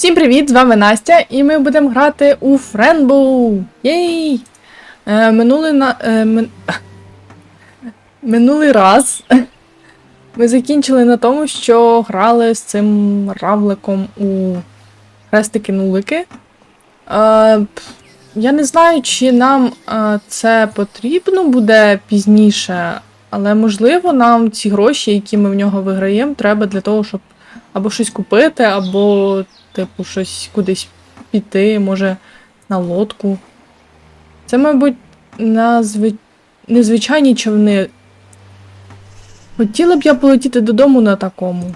Всім привіт! З вами Настя, і ми будемо грати у Френбоу! Єй! Е, минулий, на, е, мин... минулий раз ми закінчили на тому, що грали з цим равликом у хрестики-нулики. Е, я не знаю, чи нам це потрібно буде пізніше, але можливо нам ці гроші, які ми в нього виграємо, треба для того, щоб або щось купити, або, типу, щось кудись піти, може, на лодку. Це, мабуть, назви... незвичайні човни. Хотіла б я полетіти додому на такому.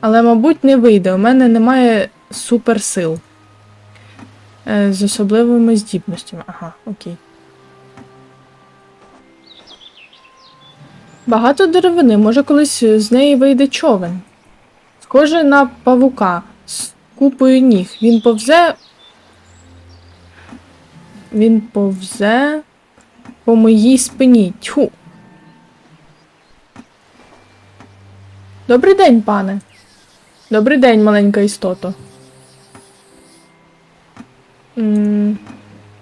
Але, мабуть, не вийде. У мене немає суперсил. Е, з особливими здібностями. Ага, окей. Багато деревини, може колись з неї вийде човен. Схоже на павука купою ніг. Він повзе. Він повзе по моїй спині. Тьху. Добрий день, пане. Добрий день, маленька істото.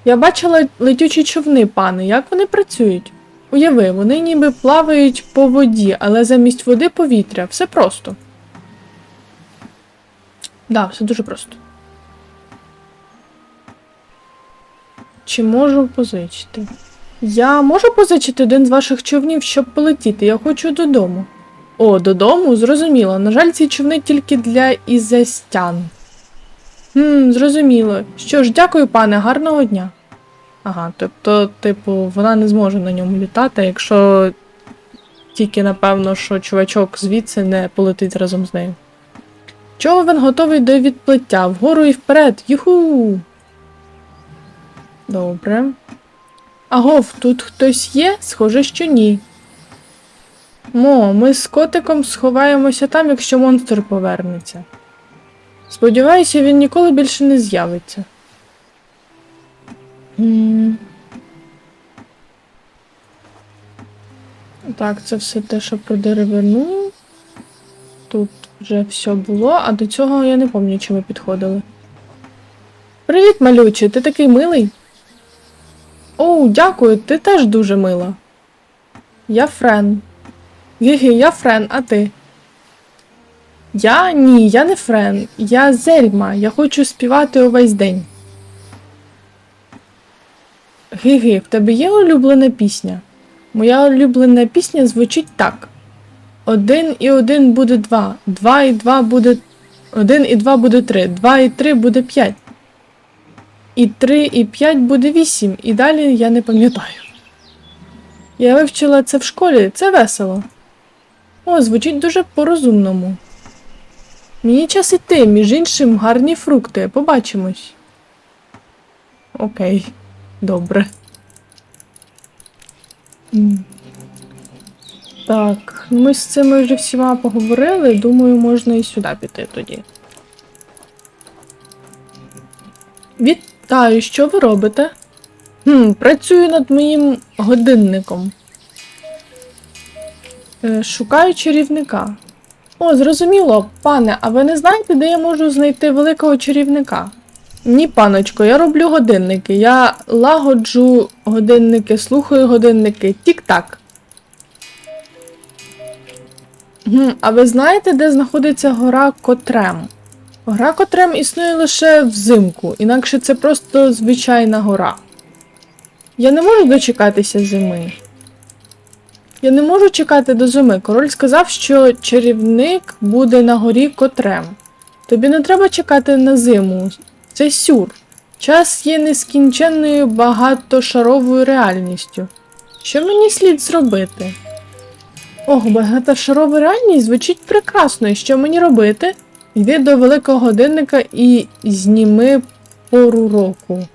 Я бачила летючі човни, пане. Як вони працюють? Уяви, вони ніби плавають по воді, але замість води повітря. Все просто. Да, все дуже просто. Чи можу позичити? Я можу позичити один з ваших човнів, щоб полетіти. Я хочу додому. О, додому? Зрозуміло. На жаль, ці човни тільки для ізестян. Хм, зрозуміло. Що ж, дякую, пане, гарного дня. Ага, тобто, типу, вона не зможе на ньому літати, якщо тільки, напевно, що чувачок звідси не полетить разом з нею. Човен готовий до відплиття. Вгору і вперед. Юху. Добре. Агов, тут хтось є? Схоже, що ні. Мо, ми з котиком сховаємося там, якщо монстр повернеться. Сподіваюся, він ніколи більше не з'явиться. Так, це все те, що про деревину. Тут вже все було, а до цього я не пам'ятаю, чи ми підходили. Привіт, малюче, ти такий милий. Оу, дякую, ти теж дуже мила. Я Френ. Гі-гі, я Френ, а ти? Я ні, я не Френ. Я Зельма. Я хочу співати увесь день. Гі-гі, в тебе є улюблена пісня? Моя улюблена пісня звучить так. Один і один буде два. Два і два буде. Один і два буде три. Два і три буде п'ять. І три і п'ять буде вісім. І далі я не пам'ятаю. Я вивчила це в школі, це весело. О, звучить дуже по-розумному. Мені час іти, між іншим, гарні фрукти. Побачимось. Окей, добре. Так, ми з цими вже всіма поговорили. Думаю, можна і сюди піти тоді. Вітаю, що ви робите? Хм, працюю над моїм годинником. Е, шукаю чарівника. О, зрозуміло, пане, а ви не знаєте, де я можу знайти великого чарівника? Ні, паночко, я роблю годинники. Я лагоджу годинники, слухаю годинники. Тік-так. А ви знаєте, де знаходиться гора Котрем? Гора Котрем існує лише взимку, інакше це просто звичайна гора. Я не можу дочекатися зими. Я не можу чекати до зими. Король сказав, що чарівник буде на горі Котрем. Тобі не треба чекати на зиму. Це сюр. Час є нескінченною багатошаровою реальністю. Що мені слід зробити? Ох, багатошарова реальність звучить прекрасно. І що мені робити? Йди до великого годинника і зніми пору року.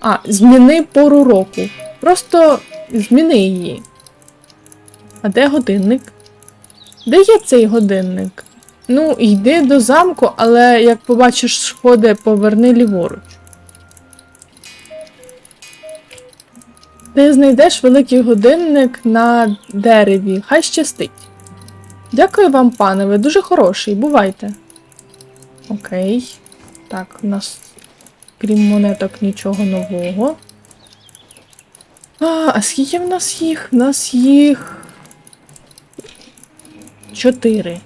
А, зміни пору року. Просто зміни її. А де годинник? Де є цей годинник? Ну, йди до замку, але як побачиш сходи, поверни ліворуч. Ти знайдеш великий годинник на дереві. Хай щастить. Дякую вам, пане, ви дуже хороший. Бувайте. Окей. Так, у нас, крім монеток, нічого нового. А, а скільки в нас їх? В нас їх. Чотири.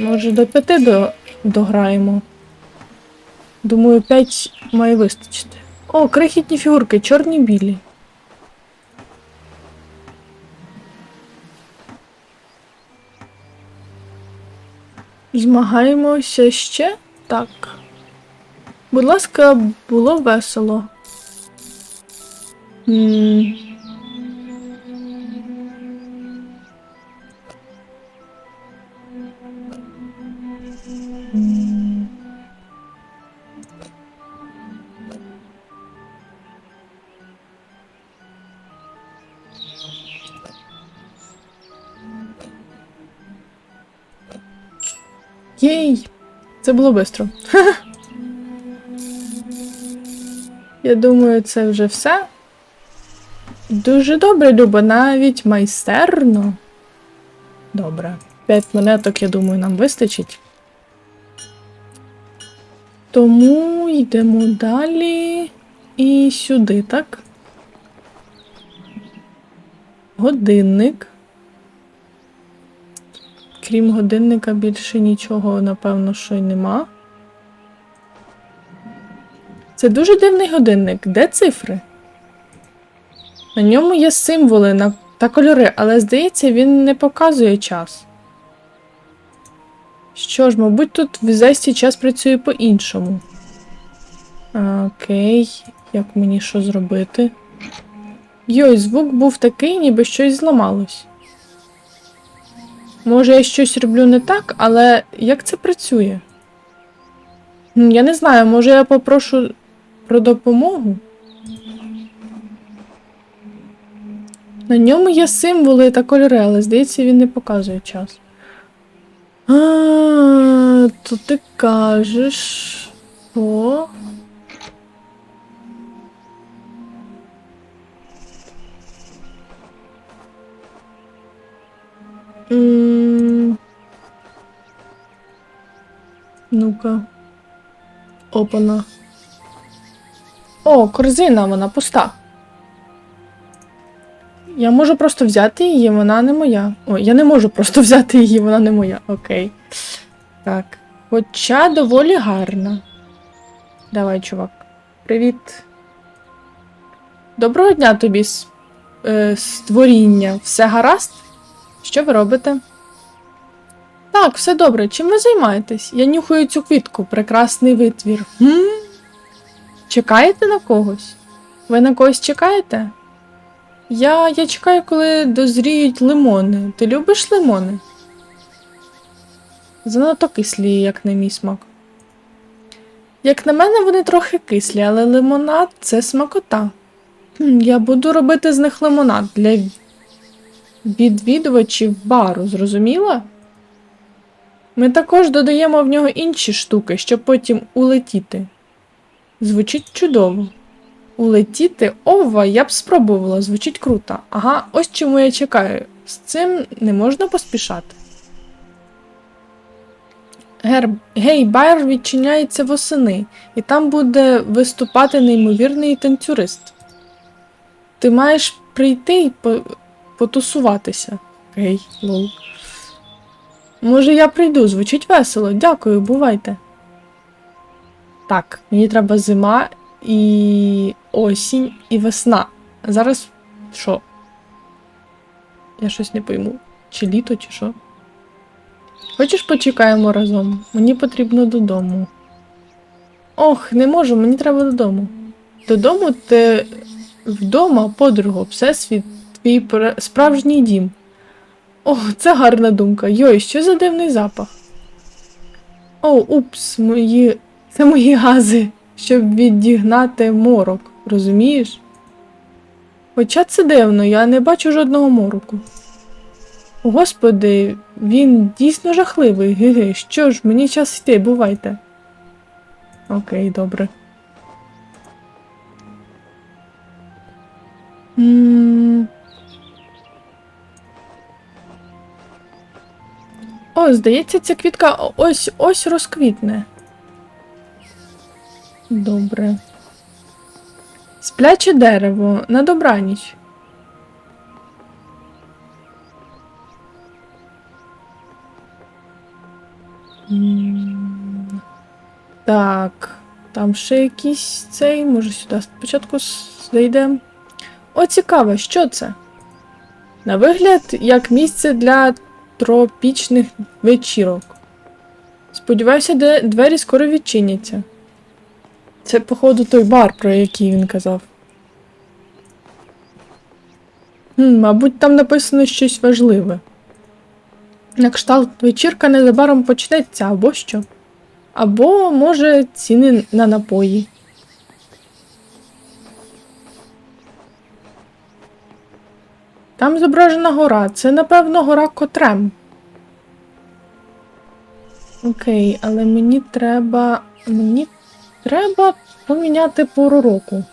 Може, до п'яти до... дограємо. Думаю, п'ять має вистачити. О, крихітні фігурки, чорні білі. Змагаємося ще? Так. Будь ласка, було весело. М. М. Це було швидко. Я думаю, це вже все. Дуже добре, Люба, навіть майстерно. Добре. П'ять монеток, я думаю, нам вистачить. Тому йдемо далі і сюди, так? Годинник. Крім годинника, більше нічого, напевно, що й нема. Це дуже дивний годинник. Де цифри? На ньому є символи та кольори, але здається, він не показує час. Що ж, мабуть, тут в Зесті час працює по-іншому. Окей, як мені що зробити? Йой, звук був такий, ніби щось зламалось. Може, я щось роблю не так, але як це працює? Я не знаю, може я попрошу про допомогу? На ньому є символи та кольори, але здається, він не показує час. А, то ти кажеш. О. Ну-ка. Опана. О, корзина, вона пуста. Я можу просто взяти її, вона не моя. Ой, я не можу просто взяти її, вона не моя. Окей. Так. Хоча доволі гарна. Давай, чувак. Привіт. Доброго дня тобі, е, створіння. Все гаразд? Що ви робите? Так, все добре. Чим ви займаєтесь? Я нюхаю цю квітку, прекрасний витвір. М? Чекаєте на когось? Ви на когось чекаєте? Я, я чекаю, коли дозріють лимони. Ти любиш лимони? Занадто кислі, як на мій смак. Як на мене, вони трохи кислі, але лимонад це смакота. Я буду робити з них лимонад для відвідувачів бару, зрозуміла? Ми також додаємо в нього інші штуки, щоб потім улетіти. Звучить чудово. Улетіти ова, я б спробувала, звучить круто. Ага, ось чому я чекаю. З цим не можна поспішати. Гер... Гей, бар відчиняється восени, і там буде виступати неймовірний танцюрист. Ти маєш прийти і по... потусуватися. Гей, лол. Може, я прийду, звучить весело. Дякую, бувайте. Так, мені треба зима і осінь, і весна. Зараз що? Я щось не пойму. Чи літо, чи що? Хочеш почекаємо разом? Мені потрібно додому. Ох, не можу, мені треба додому. Додому ти вдома, подруго, всесвіт, пра- справжній дім. О, це гарна думка. Йой, що за дивний запах. О, упс, мої. Це мої гази, щоб відігнати морок, розумієш? Хоча це дивно, я не бачу жодного мороку. Господи, він дійсно жахливий. Ге-ге, що ж, мені час йти, бувайте. Окей, добре. м О, здається, ця квітка ось ось розквітне. Добре. Спляче дерево на добраніч. Так, там ще якийсь цей, може сюди спочатку зайдемо. О, цікаво, що це? На вигляд, як місце для тропічних вечірок. Сподіваюся, де двері скоро відчиняться. Це, походу, той бар, про який він казав. Хм, мабуть, там написано щось важливе. На кшталт вечірка незабаром почнеться, або що. Або, може, ціни на напої. Там зображена гора. Це, напевно, гора Котрем. Окей, але мені треба. Мені треба поміняти пору року.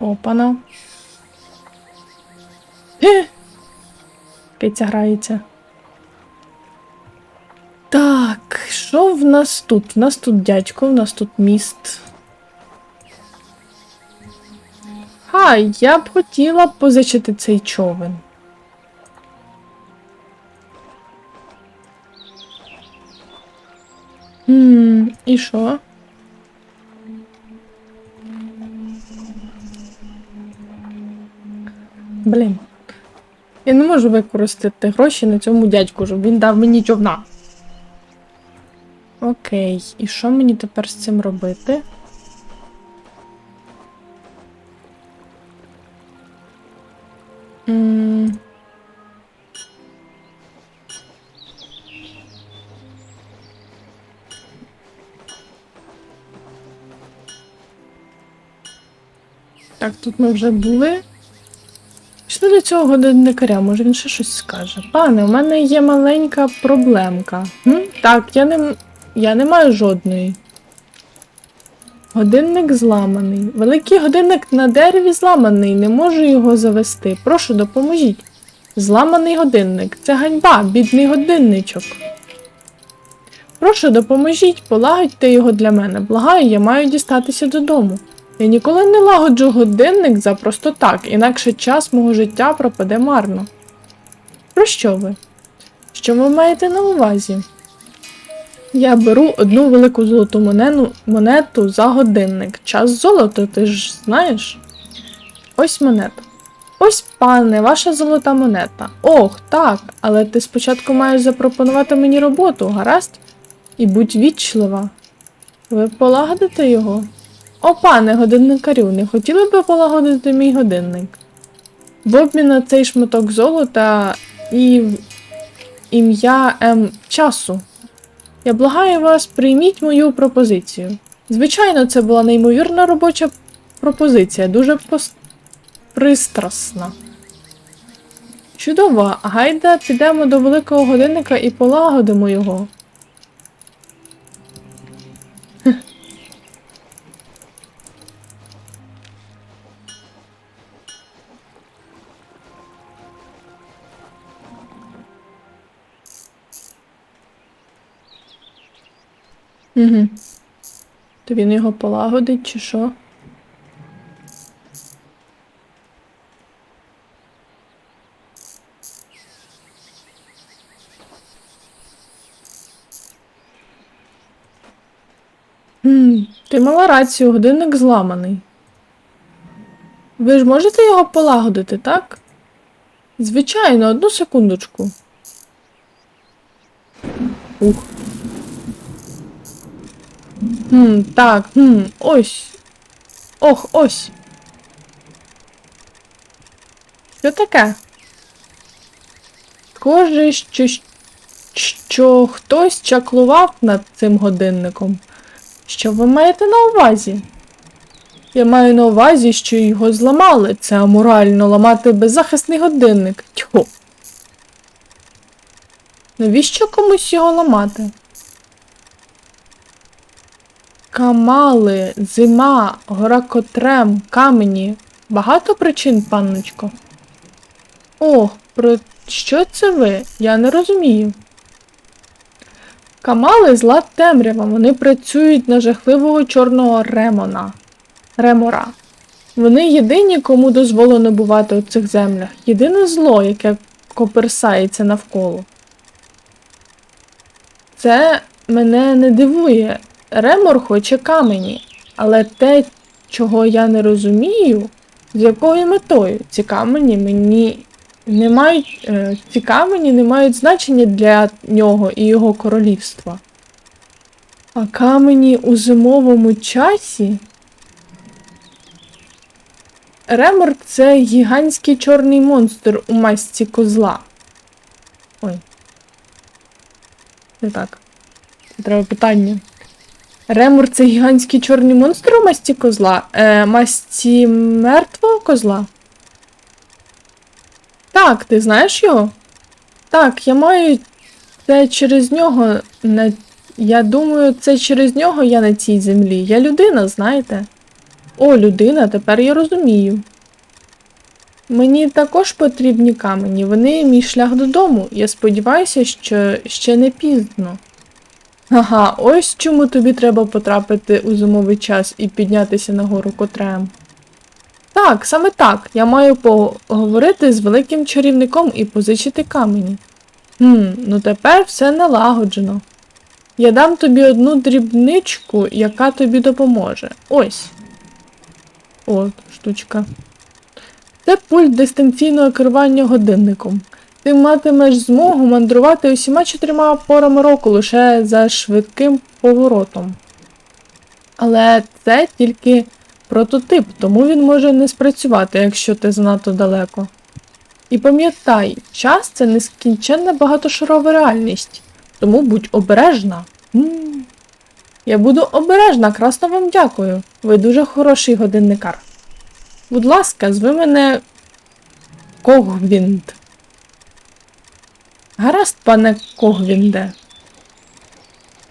Опана. Е! Киця грається. Так, що в нас тут? В нас тут дядько, в нас тут міст. Хай, я б хотіла позичити цей човен. Хм, і що? Блін. Я не можу використати гроші на цьому дядьку, щоб він дав мені човна. Окей, і що мені тепер з цим робити? Так, тут ми вже були. Пішли до цього годинникаря, може він ще щось скаже. Пане, у мене є маленька проблемка. М? Так, я не, я не маю жодної. Годинник зламаний. Великий годинник на дереві зламаний, не можу його завести. Прошу, допоможіть. Зламаний годинник. Це ганьба, бідний годинничок. Прошу, допоможіть, полагодьте його для мене. Благаю, я маю дістатися додому. Я ніколи не лагоджу годинник за просто так, інакше час мого життя пропаде марно. Про що ви? Що ви маєте на увазі? Я беру одну велику золоту монену, монету за годинник. Час золото, ти ж знаєш? Ось монета. Ось, пане, ваша золота монета. Ох, так, але ти спочатку маєш запропонувати мені роботу, гаразд? І будь вічлива. Ви полагодите його? О, пане годинникарю, не хотіли б полагодити мій годинник? В обмін на цей шматок золота і ім'я М часу. Я благаю вас, прийміть мою пропозицію. Звичайно, це була неймовірна робоча пропозиція, дуже пос... пристрасна. Чудово, гайда підемо до великого годинника і полагодимо його. Угу. То він його полагодить чи що? Хм, ти мала рацію, годинник зламаний. Ви ж можете його полагодити, так? Звичайно, одну секундочку. Ух. Хм, так, хм, ось. Ох, ось. Що таке? Схоже, що, що хтось чаклував над цим годинником. Що ви маєте на увазі? Я маю на увазі, що його зламали. Це аморально ламати беззахисний годинник. Тьху. Навіщо комусь його ламати? Камали, зима, гора Котрем, камені. Багато причин, панночко. О, про що це ви? Я не розумію. Камали зла темрява. Вони працюють на жахливого чорного ремона. Ремора. Вони єдині, кому дозволено бувати у цих землях. Єдине зло, яке коперсається навколо. Це мене не дивує. Ремор хоче камені, але те, чого я не розумію, з якою метою ці камені мені не мають, е, ці камені не мають значення для нього і його королівства. А камені у зимовому часі. Ремор це гігантський чорний монстр у масці козла. Ой. Не так. Це треба питання. Ремор це гігантський чорний монстр у масті козла? Е, масті мертвого козла? Так, ти знаєш його? Так, я маю це через нього. На... Я думаю, це через нього я на цій землі. Я людина, знаєте? О, людина, тепер я розумію. Мені також потрібні камені, вони мій шлях додому. Я сподіваюся, що ще не пізно. Ага, ось чому тобі треба потрапити у зимовий час і піднятися на гору котрем. Так, саме так. Я маю поговорити з великим чарівником і позичити камені. Хм, ну тепер все налагоджено. Я дам тобі одну дрібничку, яка тобі допоможе. Ось. От, штучка. Це пульт дистанційного керування годинником. Ти матимеш змогу мандрувати усіма чотирма порами року лише за швидким поворотом. Але це тільки прототип, тому він може не спрацювати, якщо ти занадто далеко. І пам'ятай, час це нескінченна багатошарова реальність, тому будь обережна. М. Я буду обережна, красно вам дякую. Ви дуже хороший годинникар. Будь ласка, зви мене Когвінд. Гаразд, пане Когвінде.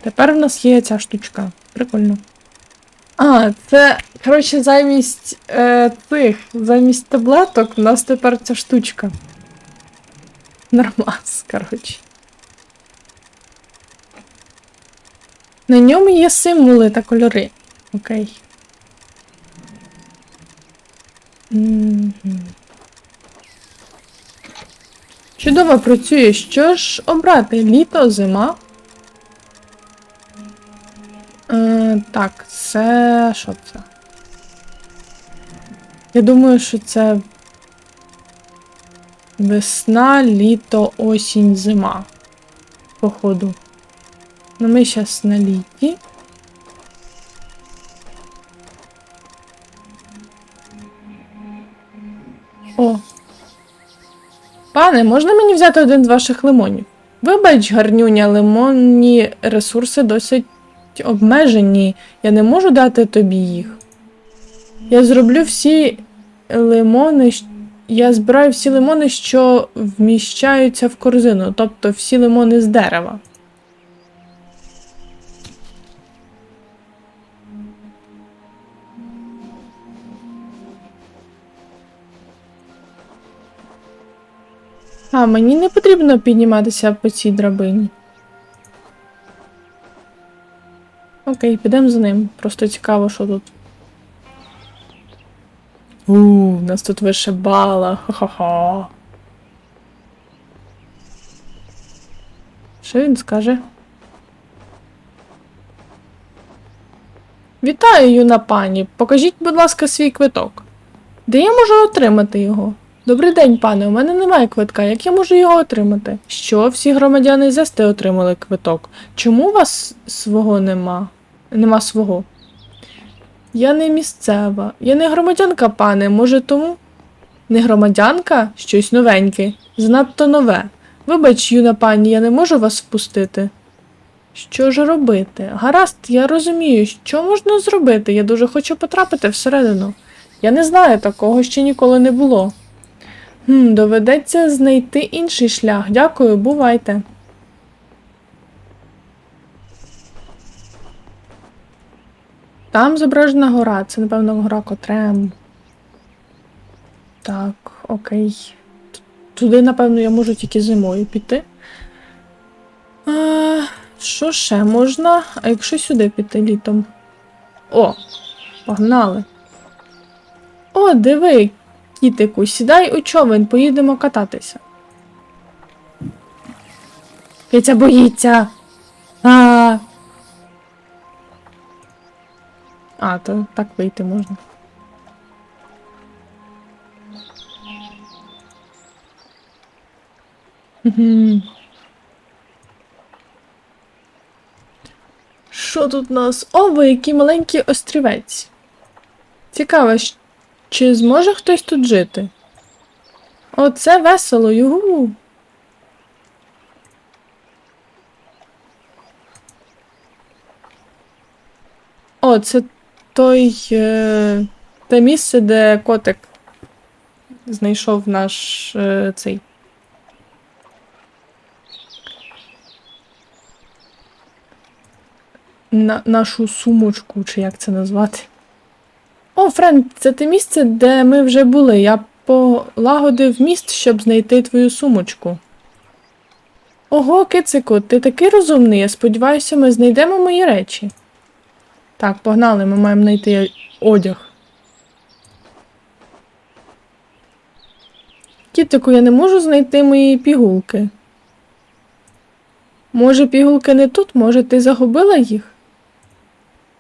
Тепер в нас є ця штучка. Прикольно. А, це, коротше, замість е, тих, замість таблеток у нас тепер ця штучка. Нормас, коротше. На ньому є символи та кольори. Окей. Мгм. Чудово працює. Що ж обрати? Літо, зима? Е, так, це. що це? Я думаю, що це весна, літо, осінь, зима. Походу. Ну ми зараз на літі. О. Пане, можна мені взяти один з ваших лимонів? Вибач, гарнюня, лимонні ресурси досить обмежені. Я не можу дати тобі їх. Я зроблю всі лимони. Я збираю всі лимони, що вміщаються в корзину, тобто всі лимони з дерева. А, мені не потрібно підніматися по цій драбині. Окей, підемо за ним. Просто цікаво, що тут. У, у нас тут вишибала. Ха-ха-ха. Що він скаже? Вітаю, юна пані. Покажіть, будь ласка, свій квиток. Де я можу отримати його? Добрий день, пане. У мене немає квитка. Як я можу його отримати? Що всі громадяни Зести отримали квиток? Чому у вас свого нема? Нема свого. Я не місцева. Я не громадянка, пане. Може тому? Не громадянка? Щось новеньке. Занадто нове. Вибач, юна пані, я не можу вас впустити. Що ж робити? Гаразд, я розумію, що можна зробити. Я дуже хочу потрапити всередину. Я не знаю, такого ще ніколи не було. Хм, доведеться знайти інший шлях. Дякую, бувайте. Там зображена гора, це, напевно, гора Котрем. Так, окей. Туди, напевно, я можу тільки зимою піти. А, Що ще можна? А якщо сюди піти літом? О, погнали. О, диви, кітику, сідай у човен, поїдемо кататися. Киця боїться. А. А, то так вийти можна. Що тут у нас? О, ви який маленький острівець. Цікаво, щ- чи зможе хтось тут жити? О, це весело, югу. О, це той. Е, те місце, де котик знайшов наш е, цей. На, нашу сумочку, чи як це назвати. О, Френк, це те місце, де ми вже були. Я полагодив міст, щоб знайти твою сумочку. Ого, кицику, ти такий розумний. Я сподіваюся, ми знайдемо мої речі. Так, погнали, ми маємо знайти одяг. Кітику, я не можу знайти мої пігулки. Може, пігулки не тут, може, ти загубила їх?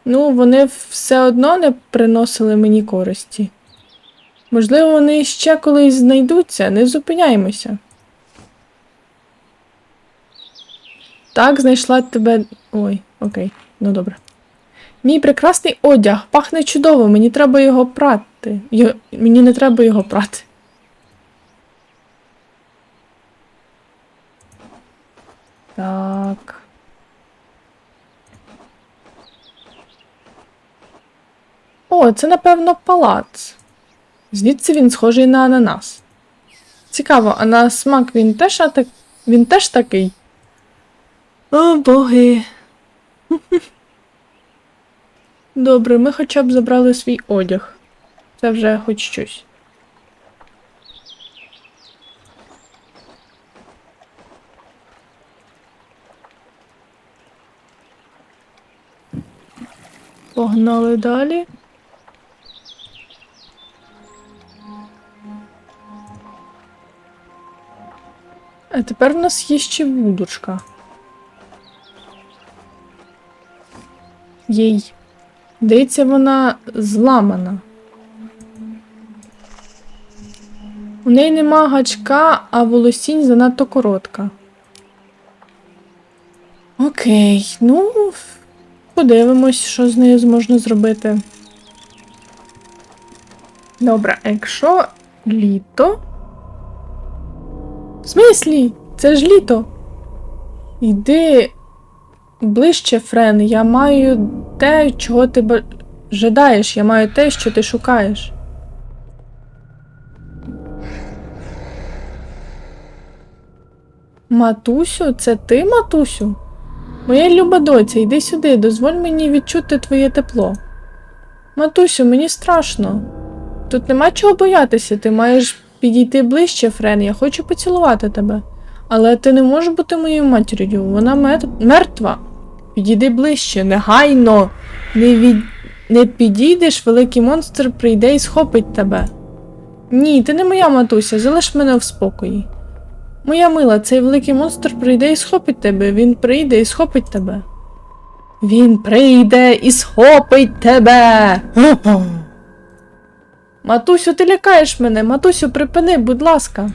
Ну, вони все одно не приносили мені користі. Можливо, вони ще колись знайдуться, не зупиняємося. Так, знайшла тебе. Ой, окей, ну добре. Мій прекрасний одяг пахне чудово, мені треба його прати. Йо... Мені не треба його прати. Так. О, це, напевно, палац. Звідси він схожий на ананас. Цікаво, а на смак він теж, атак... він теж такий. О, боги. Добре, ми хоча б забрали свій одяг. Це вже хоч щось. Погнали далі. А тепер в нас є ще вудочка. Єй. Здається, вона зламана. У неї нема гачка, а волосінь занадто коротка. Окей, ну, подивимось, що з нею зможна зробити. Добре, якщо літо. В смислі? Це ж літо. Йди ближче, Френ. Я маю те, чого ти жадаєш. Я маю те, що ти шукаєш. Матусю, це ти, матусю? Моя люба доця, йди сюди, дозволь мені відчути твоє тепло. Матусю, мені страшно. Тут нема чого боятися, ти маєш підійти ближче, Френ, я хочу поцілувати тебе. Але ти не можеш бути моєю матір'ю, вона мер... мертва. Підійди ближче, негайно. Не, від... не підійдеш, великий монстр прийде і схопить тебе. Ні, ти не моя матуся, залиш мене в спокої. Моя мила, цей великий монстр прийде і схопить тебе. Він прийде і схопить тебе. Він прийде і схопить тебе. Матусю, ти лякаєш мене. Матусю, припини, будь ласка.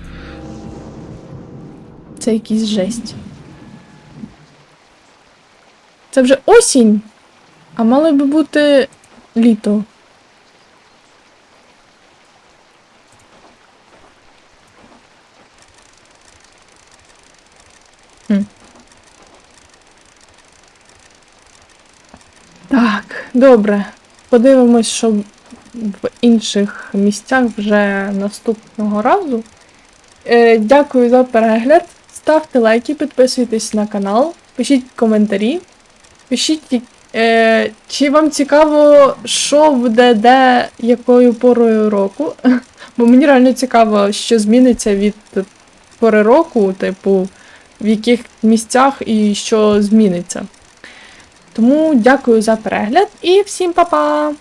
Це якийсь жесть. Це вже осінь, а мало би бути літо. Так, добре. Подивимось, що в інших місцях вже наступного разу. Е, дякую за перегляд. Ставте лайки, підписуйтесь на канал, пишіть коментарі. Пишіть, е, чи вам цікаво, що буде де якою порою року. Бо мені реально цікаво, що зміниться від пори року, типу, в яких місцях і що зміниться. Тому дякую за перегляд і всім па-па!